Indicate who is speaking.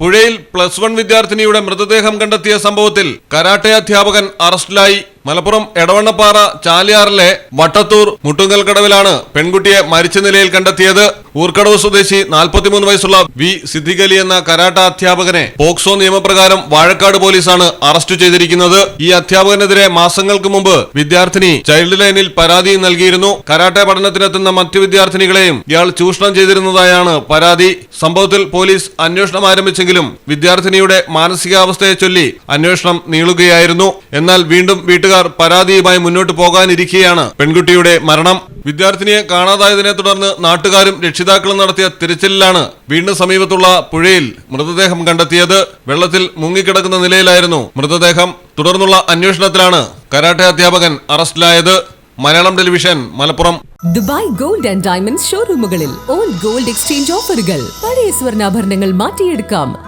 Speaker 1: പുഴയിൽ plus one വിദ്യാർത്ഥിനിയുടെ മൃതദേഹം കണ്ടെത്തിയ സംഭവത്തിൽ കരാട്ടെ അധ്യാപകൻ അറസ്റ്റിലായി. മലപ്പുറം എടവണ്ണപ്പാറ ചാലിയാറിലെ വട്ടത്തൂർ മുട്ടുങ്കൽക്കടവിലാണ് പെൺകുട്ടിയെ മരിച്ച നിലയിൽ കണ്ടെത്തിയത്. ഊർക്കടവ് സ്വദേശി നാൽപ്പത്തിമൂന്ന് വയസ്സുള്ള വി സിദ്ദിഖലി എന്ന കരാട്ട അധ്യാപകനെ പോക്സോ നിയമപ്രകാരം വാഴക്കാട് പോലീസാണ് അറസ്റ്റ് ചെയ്തിരിക്കുന്നത്. ഈ അധ്യാപകനെതിരെ മാസങ്ങൾക്ക് മുമ്പ് വിദ്യാർത്ഥിനി ചൈൽഡ് ലൈനിൽ പരാതി നൽകിയിരുന്നു. കരാട്ടെ പഠനത്തിനെത്തുന്ന മറ്റു വിദ്യാർത്ഥിനികളെയും ഇയാൾ ചൂഷണം ചെയ്തിരുന്നതായാണ് പരാതി. സംഭവത്തിൽ പോലീസ് അന്വേഷണം ആരംഭിച്ചെങ്കിലും വിദ്യാർത്ഥിനിയുടെ മാനസികാവസ്ഥയെ ചൊല്ലി അന്വേഷണം നീളുകയായിരുന്നു. എന്നാൽ വീണ്ടും വീട്ടുകാർ പരാതിയുമായി മുന്നോട്ട് പോകാനിരിക്കെയാണ് പെൺകുട്ടിയുടെ മരണം. വിദ്യാർത്ഥിനിയെ കാണാതായതിനെ തുടർന്ന് നാട്ടുകാരും രക്ഷിതാക്കളും നടത്തിയ തിരച്ചിലിലാണ് വീടിന് സമീപത്തുള്ള പുഴയിൽ മൃതദേഹം കണ്ടെത്തിയത്. വെള്ളത്തിൽ മുങ്ങിക്കിടക്കുന്ന നിലയിലായിരുന്നു മൃതദേഹം. തുടർന്നുള്ള അന്വേഷണത്തിലാണ് കരാട്ടെ അധ്യാപകൻ അറസ്റ്റിലായത്. Malayalam television Malappuram.
Speaker 2: Dubai gold and diamond ഷോറൂമുകളിൽ old gold exchange ഓഫറുകൾ. പഴയ സ്വർണാഭരണങ്ങൾ മാറ്റിയെടുക്കാം.